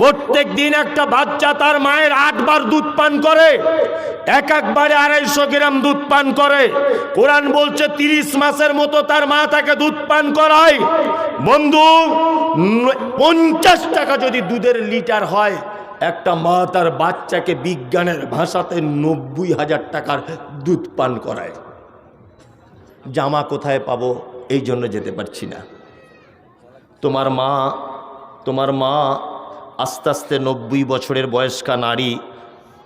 প্রত্যেক দিন একটা বাচ্চা তার মায়ের আটবার দুধ পান করে। এক একবারে আড়াইশো গ্রাম দুধ পান করে। কোরআন বলছে, তিরিশ মাসের মতো তার মা তাকে দুধ পান করায়। বন্ধু, পঞ্চাশ টাকা যদি দুধের লিটার হয়, একটা মা তার বাচ্চাকে বিজ্ঞানের ভাষাতে নব্বই হাজার টাকার দুধ পান করায়। জামা কোথায় পাবো এই জন্য যেতে পারছি না। তোমার মা তোমার মা আস্তে আস্তে নব্বই বছরের বয়স্কা নারী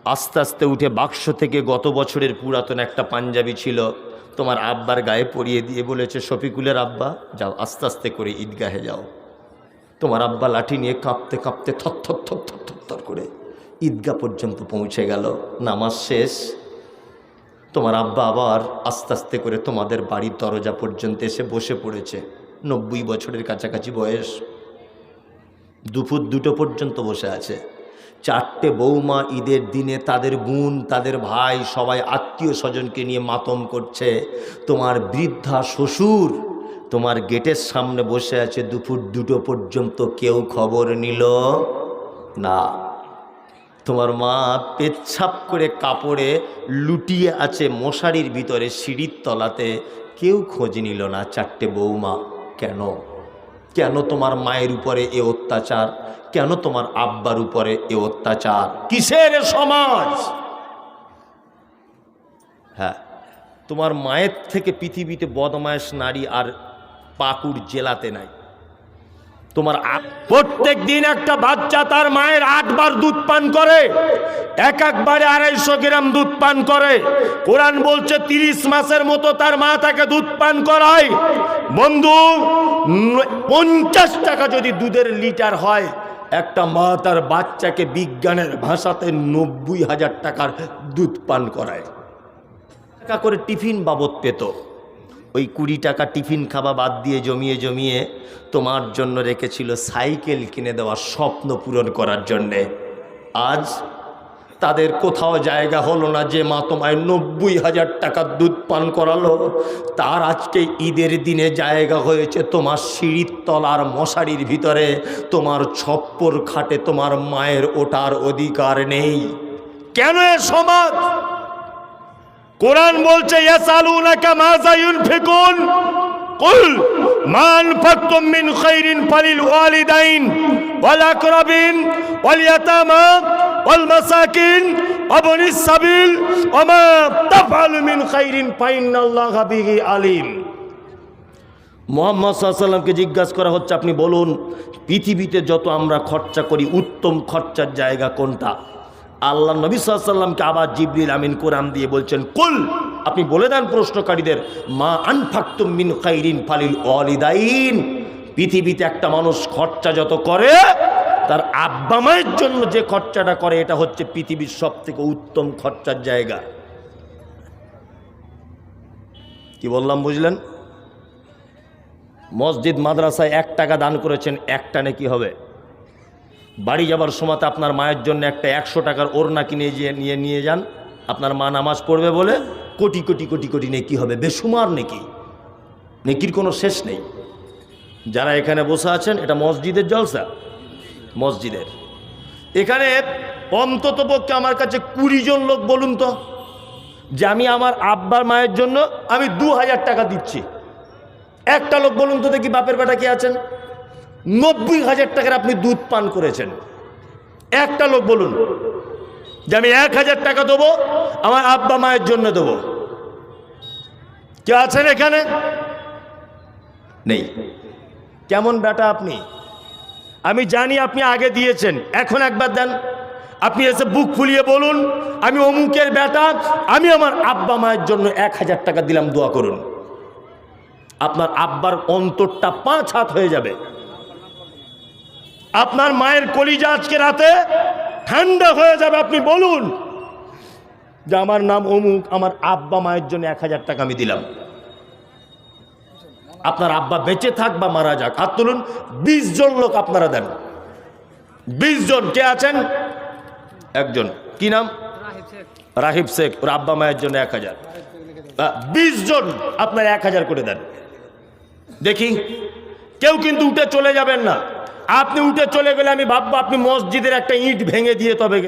আস্তে আস্তে উঠে বাক্স থেকে গত বছরের পুরাতন একটা পাঞ্জাবি ছিল। তোমার আব্বার গায়ে পরিয়ে দিয়ে বলেছে, শফিকুলের আব্বা, যাও আস্তে আস্তে করে ঈদগাহে যাও। তোমার আব্বা লাঠি নিয়ে কাঁপতে কাঁপতে থর থর থর থর থর করে ঈদগাহ পর্যন্ত পৌঁছে গেল। নামাজ শেষ। তোমার আব্বা আবার আস্তে আস্তে করে তোমাদের বাড়ির দরজা পর্যন্ত এসে বসে পড়েছে। নব্বই বছরের কাছাকাছি বয়স। দুপুর দুটো পর্যন্ত বসে আছে। চারটে বৌমা ঈদের দিনে তাদের বোন, তাদের ভাই, সবাই আত্মীয় স্বজনকে নিয়ে মাতম করছে। তোমার বৃদ্ধা শ্বশুর, তোমার গেটের সামনে বসে আছে দুপুর দুটো পর্যন্ত কেউ খবর নিল না। তোমার মা পেচ্ছাপ করে কাপড়ে লুটিয়ে আছে মশারির ভিতরে সিঁড়ির তলাতে, কেউ খোঁজ নিল না চারটে বৌমা। কেন? কেন তোমার মায়ের উপরে এ অত্যাচার? কেন তোমার আব্বার উপরে এ অত্যাচার? কিসের সমাজ? হ্যাঁ তোমার মায়ের থেকে পৃথিবীতে বদমায়েশ নারী আর পাকুড় জেলাতে নাই। তোমার প্রত্যেক দিন একটা বাচ্চা তার মায়ের আটবার দুধ পান করে। এক একবারে আড়াইশো গ্রাম দুধ পান করে। কোরআন বলছে, তিরিশ মাসের মতো তার মা তাকে দুধ পান করায়। বন্ধু পঞ্চাশ টাকা যদি দুধের লিটার হয়, একটা মা তার বাচ্চাকে বিজ্ঞানের ভাষাতে নব্বই হাজার টাকার দুধ পান করায়। টাকা করে টিফিন বাবদ পেত। ওই কুড়ি টাকা টিফিন খাওয়া বাদ দিয়ে জমিয়ে জমিয়ে তোমার জন্য রেখেছিল সাইকেল কিনে দেওয়ার স্বপ্ন পূরণ করার জন্যে। আজ তাদের কোথাও জায়গা হলো না যে মা তোমায় নব্বই হাজার টাকার দুধ পান করালো। তার আজকে ঈদের দিনে জায়গা হয়েছে তোমার সিঁড়ির তলার মশারির ভিতরে। তোমার ছপ্পর খাটে তোমার মায়ের ওটার অধিকার নেই। কেন সমাজ? কোরআন বলছে, ইয়াসালুনাকা মিন খাইরিন ফালিল মাসাকিন মিন খাইরিন মোহাম্মদ সাল্লামকে জিজ্ঞাসা করা হচ্ছে, আপনি বলুন, পৃথিবীতে যত আমরা খরচা করি, উত্তম খরচার জায়গা কোনটা? আল্লাহ নবী সাল্লামকে আবার জিবরিল আমিন কোরআন দিয়ে বলছেন, কুল আপনি বলে দেন প্রশ্নকারীদের, মা আনফাক্তুম মিন খাইরিন ফালিল ওয়ালিদাইন পৃথিবীতে একটা মানুষ খরচা যত করে, তার আব্বা মায়ের জন্য যে খরচাটা করে, এটা হচ্ছে পৃথিবীর সব থেকে উত্তম খরচার জায়গা। কি বললাম, বুঝলেন? মসজিদ, মাদ্রাসায় এক টাকা দান করেছেন এক টানে কি হবে। বাড়ি যাবার সময়তে আপনার মায়ের জন্য একটা একশো টাকার ওড়না কিনে নিয়ে নিয়ে যান। আপনার মা নামাজ পড়বে বলে কোটি কোটি কোটি কোটি নেকি হবে বেসুমার নেকি। নেকির কোনো শেষ নেই। যারা এখানে বসে আছেন, এটা মসজিদের জলসা। মসজিদের। এখানে অন্তত পক্ষে আমার কাছে কুড়ি জন লোক বলুন তো, যে আমি আমার আব্বার মায়ের জন্য আমি দু হাজার টাকা দিচ্ছি। একটা লোক বলুন তো দেখি বাপের বেটা কে আছেন? নব্বই হাজার টাকার আপনি দুধ পান করেছেন। একটা লোক বলুন যে আমি এক হাজার টাকা দেবো, আমার আব্বা মায়ের জন্য দেবো। কে আছেন এখানে? নেই। কেমন বেটা আপনি? আমি জানি আপনি আগে দিয়েছেন, এখন একবার দেন। আপনি এসে বুক ফুলিয়ে বলুন, আমি অমুকের বেটা আমি আমার আব্বা মায়ের জন্য এক হাজার টাকা দিলাম, দোয়া করুন। আপনার আব্বার অন্তরটা পাঁচ হাত হয়ে যাবে। আপনার মায়ের কলিজা আজকে রাতে ঠান্ডা হয়ে যাবে, আপনি বলুন। যে আমার নাম অমুক, আমার আব্বা মায়ের জন্য এক হাজার টাকা আমি দিলাম। আপনার আব্বা বেঁচে থাক বা মারা যাক, হাত তুলুন, বিশ জন লোক আপনারা দেন। বিশ জন, কে আছেন? একজন। কি নাম? রাহিব শেখ। ওর আব্বা মায়ের জন্য এক হাজার। বিশ জন আপনার এক হাজার করে দেন। দেখি, কেউ কিন্তু উঠে চলে যাবেন না। আপনি উঠে চলে গেলে আমি ভাববো আপনি মসজিদের একটা ইট ভেঙে দিয়ে তবে